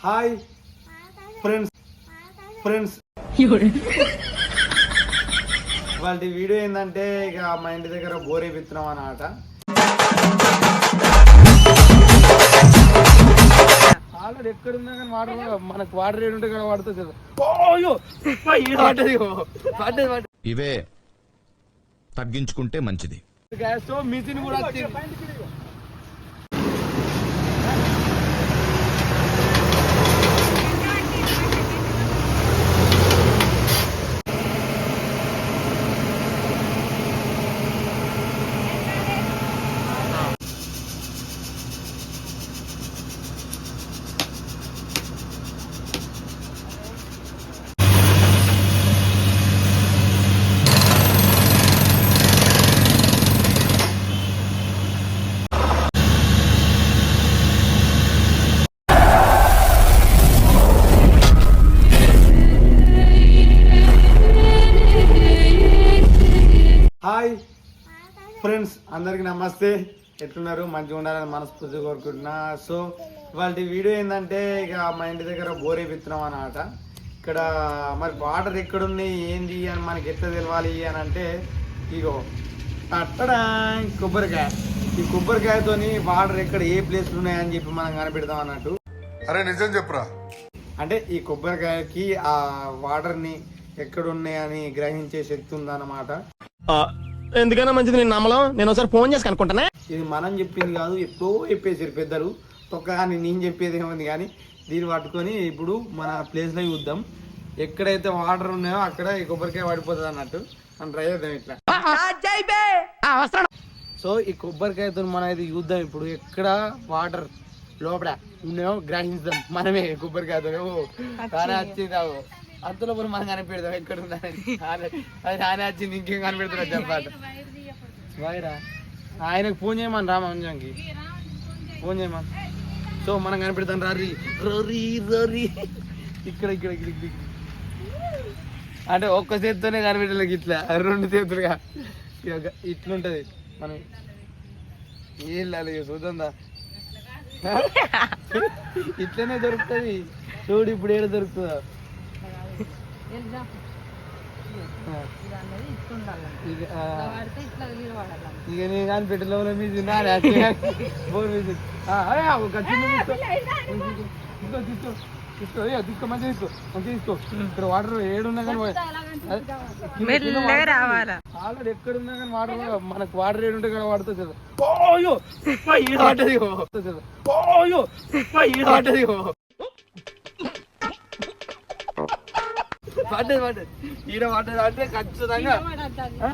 Hi friends friends వాళ్ళ video ఏంటంటే ఇక మా ఇంటి దగ్గర బోర్ వేపిస్తున్నాం అన్నమాట ఆల్రెడీ ఎక్కడ ఉన్నా కానీ వాటర్ మనకు వాటర్ ఏడు ఉంటే కదా. వాడుతుంది కదా ఇవే తగ్గించుకుంటే మంచిది. గ్యాస్ మిషన్ కూడా ఫ్రెండ్స్ అందరికి నమస్తే. ఎట్లున్నారు? మంచిగా ఉండాలని మనస్ఫూర్తిగా కోరుకుంటున్నా. సో వాళ్ళ వీడియో ఏంటంటే ఇక మా ఇంటి దగ్గర బోర్ వేపిస్తున్నాం అన్నమాట. ఇక్కడ మరి వాటర్ ఎక్కడుంది ఏంది అని మనకి ఎట్లా తెలవాలి అని అంటే ఇగో అట్టడా కొబ్బరికాయ. ఈ కొబ్బరికాయతోని వాటర్ ఎక్కడ ఏ ప్లేస్లు ఉన్నాయని చెప్పి మనం కనిపెడతాం అన్నట్టు. అరే నిజం చెప్పురా. అంటే ఈ కొబ్బరికాయకి ఆ వాటర్ని ఎక్కడ ఉన్నాయని గ్రహించే శక్తి ఉందన్నమాట. ఎందుకైనా మంచిది నేను నమ్మలం. నేను ఒకసారి ఫోన్ చేసి కనుక్కుంటానే. ఇది మనం చెప్పింది కాదు ఎప్పుడో చెప్పేసారు పెద్దలు. తొక్క కానీ నేను చెప్పేది ఏముంది కానీ దీన్ని పట్టుకొని ఇప్పుడు మన ప్లేస్లో చూద్దాం. ఎక్కడైతే వాటర్ ఉన్నాయో అక్కడ ఈ కొబ్బరికాయ పడిపోతుంది అన్నట్టు. మనం ట్రై చేద్దాం ఇట్లా. సో ఈ కొబ్బరికాయతో మనం అయితే చూద్దాం ఇప్పుడు. ఎక్కడ వాటర్ లోపల ఉన్నాయో గ్రహించుదాం. మనమే కొబ్బరికాయతో ఓ, తానే వచ్చింది అగో. అంతలో కూడా మనం కనిపెడదాం ఎక్కడ ఉందని అది నానే వచ్చింది ఇంకేం కనిపెడుతున్నా చెప్పాలి. వైరా ఆయనకు ఫోన్ చేయమని రా మంజంకి. ఫోన్ చేయమని. సో మనం కనిపెడతాం రరి. రరి రరి. ఇక్కడ ఇక్కడ ఇక్కడ అంటే ఒక్క చేత్తోనే కనిపెట్టలేదు ఇట్లా. రెండు చేతులుగా. ఇక ఇట్లుంటది. మనం ఏం లేదు చూద్దా ఇట్లనే దొరుకుతుంది. చూడు ఇప్పుడు ఏడ దొరుకుతుందా. ఇక నేను కానీ పెట్టెలో మీద బోర్ మీద ఆ, అరే, ఆ, ఒక చిన్న తీసుకో. తీసుకో మంచిగా తీసుకో మంచిగా తీసుకో. ఇక్కడ వాటర్ ఏడున్నా కానీ మెల్లగా రావాలా? ఆల్రెడీ ఎక్కడ ఉన్నా కానీ వాటర్ మనకు వాటర్ ఏడు ఉంటే కదా వాడుతుంది కదా ఓయ్యో ఈ వాటర్ కదా ఓయ్యో ఈ వాటర్ పడ్డది పడ్డది. ఈడ పడ్డది అంటే ఖచ్చితంగా ఆ?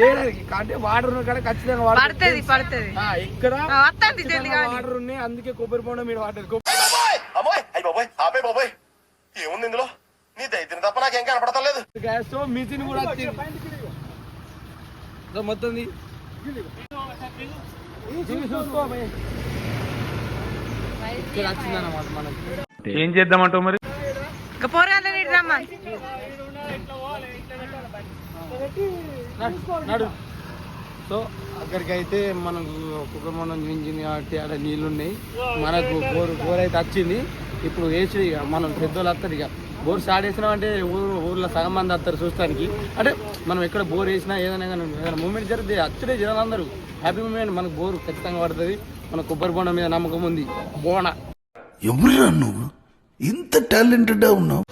ఏడాది అంటే వాటర్ ఉన్న కాడ ఖచ్చితంగా వాటర్ పడుతుంది పడుతుంది. ఇక్కడ వాటర్ ఉన్నాయి అందుకే కొబ్బరి బొండం మీరు బాబోయ్ ఏముంది ఇందులో? నీ దైత్యం తప్ప నాకేం కనపడతలేదు గ్యాస్ స్టవ్ మిషన్ కూడా వచ్చింది. మొత్తం తీ. చూసుకో ఏం చేద్దామంటావు మరి? పోరాలని రమ్మా. సో అక్కడికి అయితే మనకు కుక్కమండం చూపించింది కాబట్టి ఆడ నీళ్ళు ఉన్నాయి మనకు బోర్ బోర్ అయితే వచ్చింది. ఇప్పుడు వేసి ఇక మనం పెద్దోళ్ళు వస్తారు ఇక. బోర్ స్టార్ట్ చేసినామంటే ఊరు ఊర్లో సగం మంది వస్తారు చూస్తానికి. అంటే మనం ఎక్కడ బోర్ వేసినా ఏదైనా కానీ ఏదైనా మూమెంట్ జరిగితే అచ్చుడే జనాలు అందరూ. హ్యాపీ మూమెంట్ మనకు బోర్ ఖచ్చితంగా పడుతుంది. మన కొబ్బరి బొండం మీద నమ్మకం ఉంది. బోన. ఎవరురా నువ్వు? ఇంత టాలెంటెడ్గా ఉన్నావు?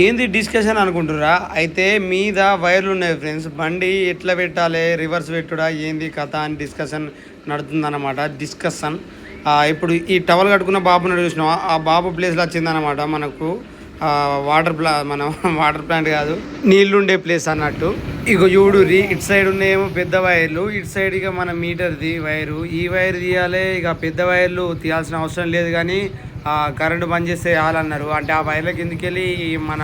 ఏంది డిస్కషన్ అనుకుంటురా అయితే మీద వైర్లు ఉన్నాయి ఫ్రెండ్స్. బండి ఎట్లా పెట్టాలి? రివర్స్ పెట్టుడా? ఏంది కథ అని డిస్కషన్ నడుతుందన్నమాట. డిస్కషన్. ఇప్పుడు ఈ టవల్ కట్టుకున్న బాబుని చూసినాం ఆ బాబు ప్లేస్లో వచ్చిందనమాట మనకు. వాటర్ ప్లా మన వాటర్ ప్లాంట్ కాదు. నీళ్ళుండే ప్లేస్ అన్నట్టు. ఇక చూడురి ఇటు సైడ్ ఉన్నాయేమో పెద్ద వైర్లు. ఇటు సైడ్ ఇక మన మీటర్ది వైరు. ఈ వైర్ తీయాలి ఇక పెద్ద వైర్లు తీయాల్సిన అవసరం లేదు కానీ కరెంటు బంద్ చేస్తే చాలన్నారు. అంటే ఆ వైర్ల కిందకి వెళ్ళి మన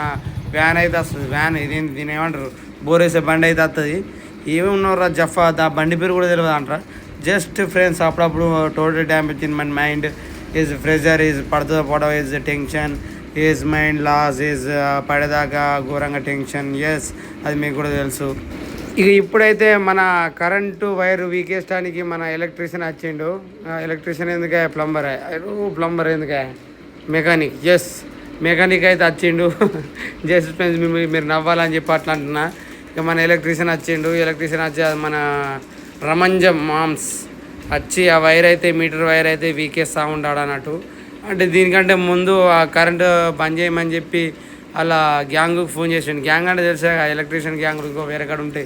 వ్యాన్ అయితే వస్తుంది? వ్యాన్ ఇదేంటి దీని ఏమంటారు? బోరేసే బండి అయితే వస్తుంది. ఏమి ఉన్నారా జఫా? దా బండి పేరు కూడా తెలియదు అంటారా? జస్ట్ ఫ్రెండ్స్ అప్పుడప్పుడు total damage in my mind. Is pressure is పడతా పడవ is tension is mind loss is పడేదాకా ఘోరంగా టెన్షన్ ఎస్ అది మీకు కూడా తెలుసు. ఇక ఇప్పుడైతే మన కరెంటు వైర్ వీకేసడానికి మన ఎలక్ట్రీషియన్ వచ్చిండు. ఎలక్ట్రీషియన్ ఎందుకే? ప్లంబర్ ప్లంబర్ ఎందుకే? మెకానిక్ ఎస్ మెకానిక్ అయితే వచ్చిండు. జస్ట్ ఫ్రెండ్స్ మీరు మీరు నవ్వాలని చెప్పి అట్లా అంటున్నా. ఇక మన ఎలక్ట్రీషియన్ వచ్చిండు. ఎలక్ట్రీషియన్ వచ్చి అది మన రమంజం మామ్స్. వచ్చి ఆ వైర్ అయితే మీటర్ వైర్ అయితే వీకేస్తా ఉంటాడు అన్నట్టు అంటే దీనికంటే ముందు ఆ కరెంటు బంద్ చేయమని చెప్పి అలా గ్యాంగ్కి ఫోన్ చేసిండు. గ్యాంగ్ అంటే తెలుసా ఎలక్ట్రీషియన్ గ్యాంగ్ ఇంకో వేరే కాడ ఉంటే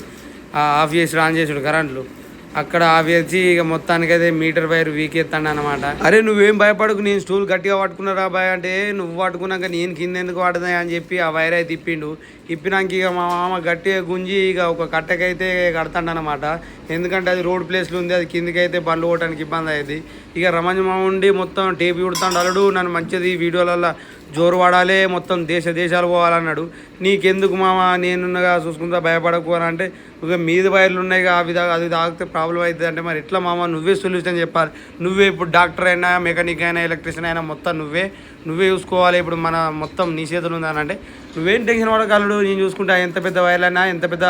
ఆఫ్ చేసి ఆన్ చేసాడు కరెంట్లు అక్కడ ఆఫ్ ఇక మొత్తానికి మీటర్ వైర్ వీకెత్తాడు అనమాట అరే నువ్వేం భయపడకు నేను స్టూల్ గట్టిగా పట్టుకున్నారా బాయ్ అంటే నువ్వు పట్టుకున్నాక నేను కింద ఎందుకు పడదా అని చెప్పి ఆ వైర్ అయితే ఇప్పిండు ఇప్పినాక ఇక మా మామ గట్టిగా గుంజి ఇక ఒక కట్టకైతే కడతాడనమాట ఎందుకంటే అది రోడ్ ప్లేస్లో ఉంది అది కిందకైతే బండ్లు పోవడానికి ఇబ్బంది అయ్యింది ఇక రమంజ మామ ఉండి మొత్తం టేప్ ఉడుతాడు అలడు నన్ను మంచిది వీడియోలలో జోరు పడాలే మొత్తం దేశ దేశాలు పోవాలన్నాడు. నీకెందుకు మామ నేనున్నగా చూసుకుంటా భయపడకు అని అంటే ఇక మీద వైర్లు ఉన్నాయి ఆ అది తాగితే ప్రాబ్లం అవుతుంది అంటే మరి ఎట్లా మామ నువ్వే సొల్యూషన్ చెప్పాలి. నువ్వే ఇప్పుడు డాక్టర్ అయినా మెకానిక్ అయినా ఎలక్ట్రీషియన్ అయినా మొత్తం నువ్వే నువ్వే చూసుకోవాలి. ఇప్పుడు మన మొత్తం నీ చేతులు ఉందని అంటే నువ్వేం టెన్షన్ పడగలడు నేను చూసుకుంటా ఎంత పెద్ద వైర్లైనా ఎంత పెద్ద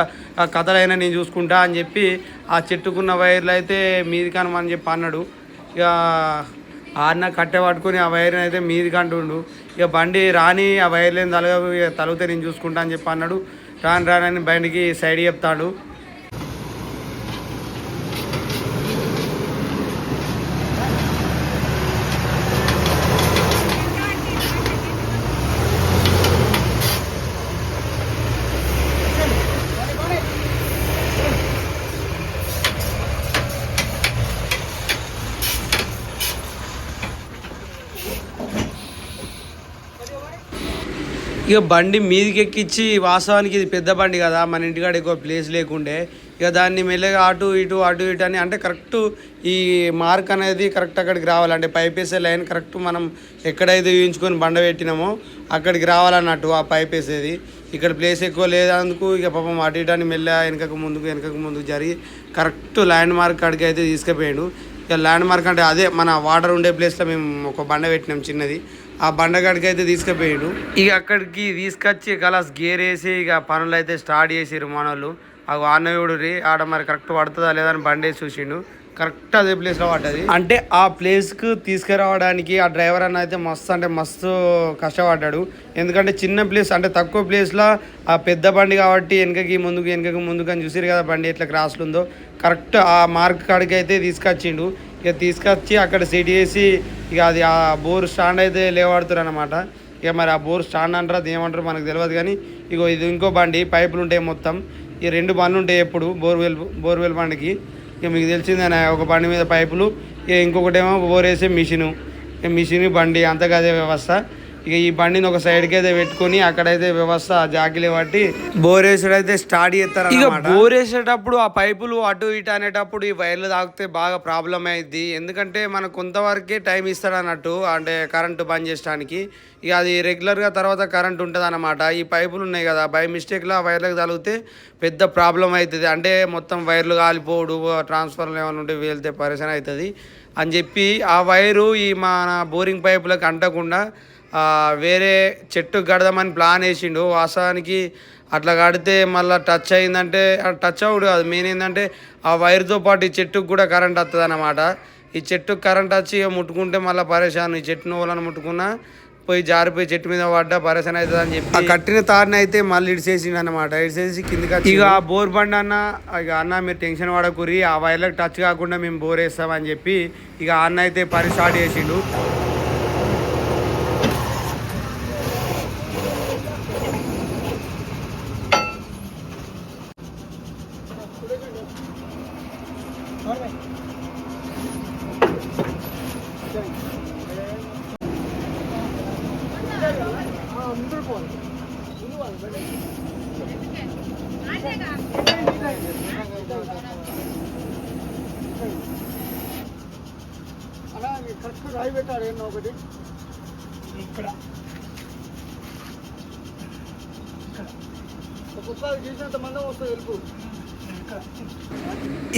కథలైనా నేను చూసుకుంటా అని చెప్పి ఆ చెట్టుకున్న వైర్లు అయితే మీది కనమని చెప్పి అన్నాడు. ఇక ఆడిన కట్టె పట్టుకొని ఆ వైర్ని అయితే మీది కంటుండు. ఇక బండి రాని ఆ వైర్లేని తలగ ఇక తలిగితే నేను చూసుకుంటా అని చెప్పి అన్నాడు. రాని రానని బండికి సైడ్ చెప్తాడు. ఇక బండి మీదికి ఎక్కించి వాస్తవానికి ఇది పెద్ద బండి కదా మన ఇంటికాడ ఎక్కువ ప్లేస్ లేకుండే ఇక దాన్ని మెల్లగా అటు ఇటు అటు ఇటు అని అంటే కరెక్ట్ ఈ మార్క్ అనేది కరెక్ట్ అక్కడికి రావాలి. అంటే పైప్ వేసే లైన్ కరెక్ట్ మనం ఎక్కడైతే ఊహించుకొని బండ పెట్టినామో అక్కడికి రావాలన్నట్టు ఆ పైప్ వేసేది ఇక్కడ ప్లేస్ ఎక్కువ లేదందుకు ఇక పాపం అటు ఇటు అని మెల్ల వెనకకు ముందుకు వెనకకు ముందుకు జరిగి కరెక్ట్ ల్యాండ్ మార్క్ కాడికి అయితే తీసుకుపోయాడు. ఇక ల్యాండ్ మార్క్ అంటే అదే మన వాటర్ ఉండే ప్లేస్లో మేము ఒక బండ పెట్టినాం చిన్నది. ఆ బండగాడికి అయితే తీసుకుపోయాడు. ఇక అక్కడికి తీసుకొచ్చి కలాస్ గేర్ వేసి ఇక పనులు అయితే స్టార్ట్ చేసిరు మనోళ్ళు. ఆ వానవుడు రీ ఆడ మరి కరెక్ట్ పడుతుందా లేదా అని బండి వేసి చూసిండు. కరెక్ట్ అదే ప్లేస్లో పడ్డది. అంటే ఆ ప్లేస్కు తీసుకురావడానికి ఆ డ్రైవర్ అన్న అయితే మస్తు అంటే మస్తు కష్టపడ్డాడు. ఎందుకంటే చిన్న ప్లేస్ అంటే తక్కువ ప్లేస్లో ఆ పెద్ద బండి కాబట్టి వెనకకి ముందుకు వెనకకి ముందుకు అని చూసారు కదా బండి ఎట్లా క్రాస్లు ఉందో. కరెక్ట్ ఆ మార్క్ కాడికి అయితే తీసుకొచ్చిండు. ఇక తీసుకొచ్చి అక్కడ సెట్ చేసి ఇక అది ఆ బోర్ స్టాండ్ అయితే లేవాడుతారు అనమాట ఇక మరి ఆ బోర్ స్టాండ్ అంటారు అది ఏమంటారు మనకు తెలియదు కానీ ఇగో ఇది ఇంకో బండి పైపులు ఉంటాయి మొత్తం. ఈ రెండు బండ్లు ఉంటాయి ఎప్పుడు బోర్వెల్ బోర్వెల్ బండికి. ఇక మీకు తెలిసిందే ఒక బండి మీద పైపులు ఇక ఇంకొకటేమో బోర్ వేసే మిషను. ఇక మిషన్ బండి అంతగా అదే వ్యవస్థ. ఇక ఈ బండిని ఒక సైడ్కి అయితే పెట్టుకొని అక్కడైతే వ్యవస్థ జాకిలే పట్టి బోరేసుడు అయితే స్టార్ట్ చేస్తారు ఇక బోర్ వేసేటప్పుడు ఆ పైపులు అటు ఇటు అనేటప్పుడు ఈ వైర్లు తాగితే బాగా ప్రాబ్లం అయింది ఎందుకంటే మనకు కొంతవరకే టైం ఇస్తాడు అన్నట్టు అంటే కరెంటు బంద్ చేయడానికి ఇక అది రెగ్యులర్గా తర్వాత కరెంట్ ఉంటుంది అనమాట ఈ పైపులు ఉన్నాయి కదా బై మిస్టేక్లో ఆ వైర్లకు తగిలితే పెద్ద ప్రాబ్లం అవుతుంది అంటే మొత్తం వైర్లు కాలిపోడు ట్రాన్స్ఫర్లు ఏమైనా ఉంటే వెళ్తే పరిశ్రమ అవుతుంది. అని చెప్పి ఆ వైరు ఈ మన బోరింగ్ పైపులకు అంటకుండా వేరే చెట్టు కడదామని ప్లాన్ వేసిండు. వాస్తవానికి అట్లా కడితే మళ్ళీ టచ్ అయిందంటే టచ్ అవుడు కాదు. మెయిన్ ఏంటంటే ఆ వైర్తో పాటు ఈ చెట్టుకు కూడా కరెంట్ వస్తుంది అన్నమాట. ఈ చెట్టుకు కరెంట్ వచ్చి ఇక ముట్టుకుంటే మళ్ళీ పరేషాన్. ఈ చెట్టును వాళ్ళని ముట్టుకున్నా పోయి జారిపోయి చెట్టు మీద పడ్డా పరేషాన్ అవుతుంది అని చెప్పి ఆ కట్టిన తారిని అయితే మళ్ళీ ఇడిసేసిండు అనమాట ఇడిసేసి కిందికి ఇక ఆ బోర్ బండి అన్న ఇక అన్న మీరు టెన్షన్ పడకూరి ఆ వైర్లకు టచ్ కాకుండా మేము బోర్ వేస్తామని చెప్పి ఇక అన్న అయితే పని స్టార్ట్ చేసిండు. ముందు పోవాలి అలా కరెక్ట్ రాయి పెట్టారు ఏమన్నా ఒకటి ఇక్కడ ఒక్కొక్కసారి చేసినంత మందం వస్తుంది వెళ్ళిపో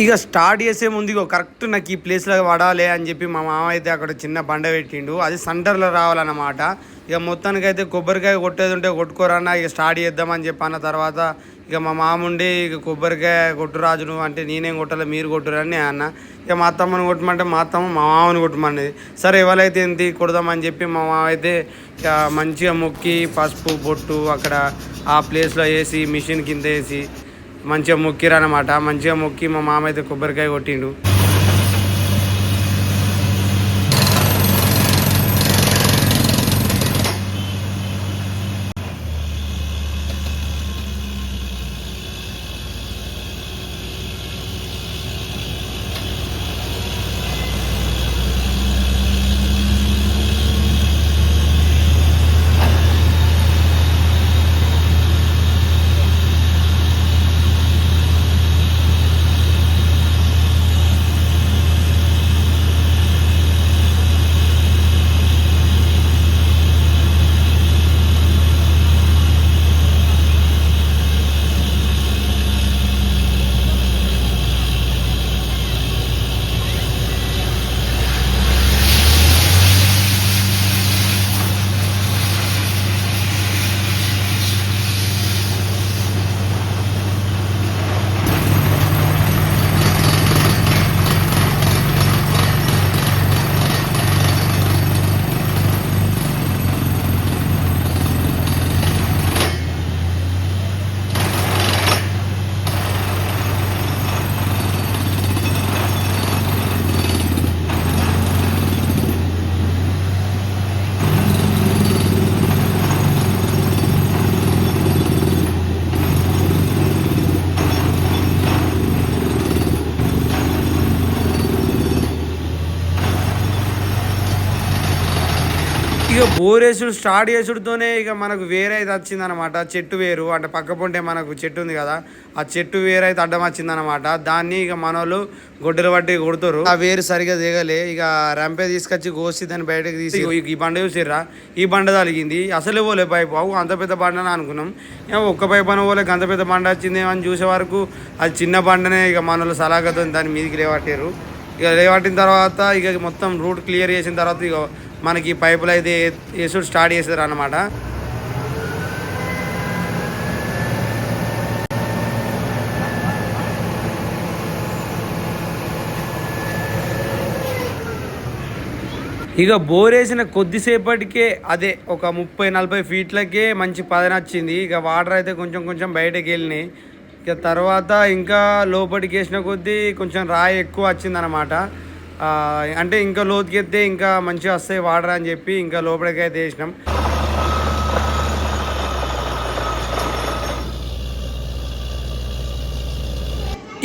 ఇక స్టార్ట్ చేసే ముందు ఇగో కరెక్ట్ నాకు ఈ ప్లేస్లో పడాలి అని చెప్పి మా మామ అయితే అక్కడ చిన్న బండ పెట్టిండు. అది సెంటర్లో రావాలన్నమాట. ఇక మొత్తానికి అయితే కొబ్బరికాయ కొట్టేది ఉంటే కొట్టుకోరన్నా ఇక స్టార్ట్ చేద్దామని చెప్పి అన్న తర్వాత ఇక మా మామ ఉండి ఇక కొబ్బరికాయ కొట్టురాజు నువ్వు అంటే నేనేం కొట్టాలి మీరు కొట్టురని అన్న. ఇక మా అత్తమ్మని కొట్టమంటే మా అత్తమ్మ మా మామని కొట్టమనేది సరే ఎవరైతే ఏంటి కొడదామని చెప్పి మా మామ అయితే ఇక మంచిగా మొక్కి పసుపు బొట్టు అక్కడ ఆ ప్లేస్లో వేసి మిషన్ కింద వేసి మంచిగా మొక్కిరనమాట మంచిగా మొక్కి మా మామ అయితే కొబ్బరికాయ కొట్టిండు. ఇక బోరేసుడు స్టార్ట్ చేసుడుతోనే ఇక మనకు వేరే అయితే వచ్చిందనమాట చెట్టు వేరు అంటే పక్క పొంటే మనకు చెట్టు ఉంది కదా ఆ చెట్టు వేరు అయితే అడ్డం వచ్చిందనమాట దాన్ని ఇక మనోళ్ళు గొడ్డలు పట్టి కొడుతారు ఆ వేరు సరిగా దిగలే ఇక రంపే తీసుకొచ్చి కోసి దాన్ని బయటకు తీసి ఈ బండ చూసిర్రా? ఈ బండ తలిగింది. అసలే పోలే పైపు. అవు అంత పెద్ద బండ అని అనుకున్నాం. ఏమో ఒక్క పైపు అని పోలే అంత పెద్ద బండ వచ్చిందేమో అని చూసే వరకు అది చిన్న బండనే ఇక మనోళ్ళు సలాగతో దాని మీదకి లేవట్టారు ఇక లేవట్టిన తర్వాత ఇక మొత్తం రూట్ క్లియర్ చేసిన తర్వాత ఇక మనకి పైపులు అయితే వేసుడు స్టార్ట్ చేశారు అనమాట ఇక బోర్ వేసిన కొద్దిసేపటికే అదే ఒక ముప్పై నలభై ఫీట్లకే మంచి పదన వచ్చింది. ఇక వాటర్ అయితే కొంచెం కొంచెం బయటకు వెళ్ళినాయి. ఇక తర్వాత ఇంకా లోపలికి వేసిన కొద్దీ కొంచెం రాయి ఎక్కువ వచ్చిందనమాట అంటే ఇంకా లోతుకెత్తే ఇంకా మంచిగా వస్తాయి వాటర్ అని చెప్పి ఇంకా లోపలికి అయితే వేసినాం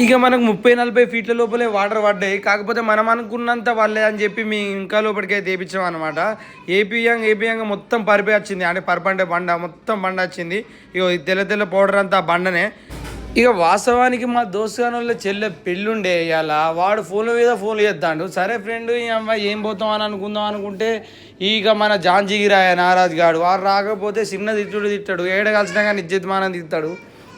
ఇక మనకు ముప్పై నలభై ఫీట్ల లోపలే వాటర్ పడ్డాయి. కాకపోతే మనం అనుకున్నంత వాళ్ళే అని చెప్పి మీ ఇంకా లోపలికైతే అయితే వేయించాం అనమాట ఏపీఎం ఏపీఎం మొత్తం పరిపే వచ్చింది. అంటే పరుపు అంటే బండ మొత్తం బండ వచ్చింది. ఇక తెల్ల తెల్ల పౌడర్ అంతా ఆ బండనే. ఇక వాస్తవానికి మా దోస్తుగానుల చెల్లె పెళ్ళుండే ఇవాళ వాడు ఫోన్ మీద ఫోన్ చేద్దాడు సరే ఫ్రెండ్ ఈ అమ్మాయి ఏం పోతాం అని అనుకుందాం అనుకుంటే ఇక మన జాంజీగిరాయ నారాజ్ గాడు. వాడు రాకపోతే చిన్న తిట్టుడు తిట్టాడు. ఏడ కలిసినా కానీ ఇజ్జత్ తిట్టాడు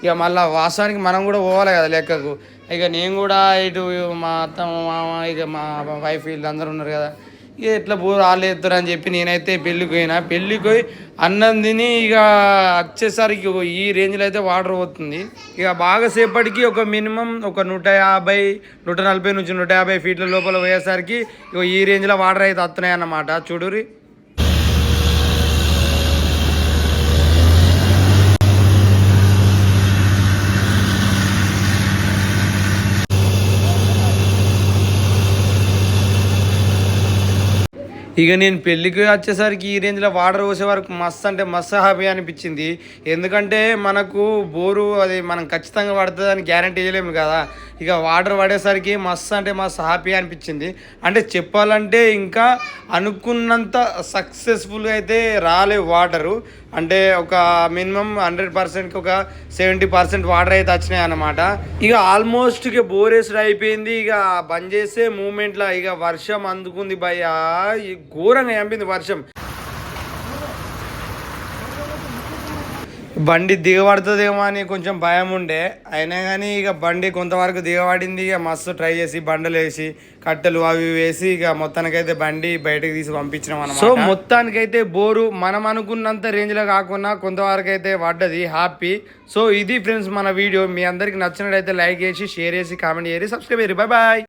ఇక మళ్ళీ వాస్తవానికి మనం కూడా పోవాలి కదా లెక్కకు. ఇక నేను కూడా ఇటు మా అత్త మా మామ ఇక మా వైఫ్ వీళ్ళందరూ ఉన్నారు కదా. ఇక ఎట్లా బోర్ ఆలేస్తారు అని చెప్పి నేనైతే పెళ్ళికి పోయినా. పెళ్ళికి పోయి అన్నం తిని ఇక వచ్చేసరికి ఈ రేంజ్లో అయితే వాటర్ పోతుంది. ఇక బాగా సేపటికి ఒక మినిమం ఒక నూట యాభై నూట నలభై నుంచి నూట యాభై ఫీట్ల లోపల పోయేసరికి ఇగో ఈ రేంజ్లో వాటర్ అయితే వస్తున్నాయి అన్నమాట చూడురి ఇక నేను పెళ్ళికి వచ్చేసరికి ఈ రేంజ్లో వాటర్ పోసే వరకు మస్తు అంటే మస్తు హ్యాపీ అనిపించింది. ఎందుకంటే మనకు బోరు అది మనం ఖచ్చితంగా పడుతుంది అని గ్యారంటీ చేయలేము కదా. ఇక వాటర్ పడేసరికి మస్తు అంటే మస్తు హ్యాపీ అనిపించింది. అంటే చెప్పాలంటే ఇంకా అనుకున్నంత సక్సెస్ఫుల్గా అయితే రాలే వాటరు. అంటే ఒక మినిమం హండ్రెడ్ పర్సెంట్కి ఒక సెవెంటీ పర్సెంట్ వాటర్ అయితే వచ్చినాయి అన్నమాట. ఇక ఆల్మోస్ట్ ఇక బోరేసుడు అయిపోయింది. ఇక బంద్ చేసే మూమెంట్లో ఇక వర్షం అందుకుంది భయ ఘోరంగా చంపింది వర్షం. బండి దిగబడుతుందేమో అని కొంచెం భయం ఉండే. అయినా కానీ ఇక బండి కొంతవరకు దిగబడింది. ఇక మస్తు ట్రై చేసి బండలు వేసి కట్టెలు అవి వేసి ఇక మొత్తానికైతే బండి బయటకు తీసి పంపించినాం అన్నమాట. సో మొత్తానికైతే బోరు మనం అనుకున్నంత రేంజ్లో కాకుండా కొంతవరకు అయితే పడ్డది హ్యాపీ సో ఇది ఫ్రెండ్స్ మన వీడియో మీ అందరికి నచ్చినట్టయితే లైక్ చేసి షేర్ చేసి కామెంట్ చేసి సబ్స్క్రైబ్ చేయరు బాయ్ బాయ్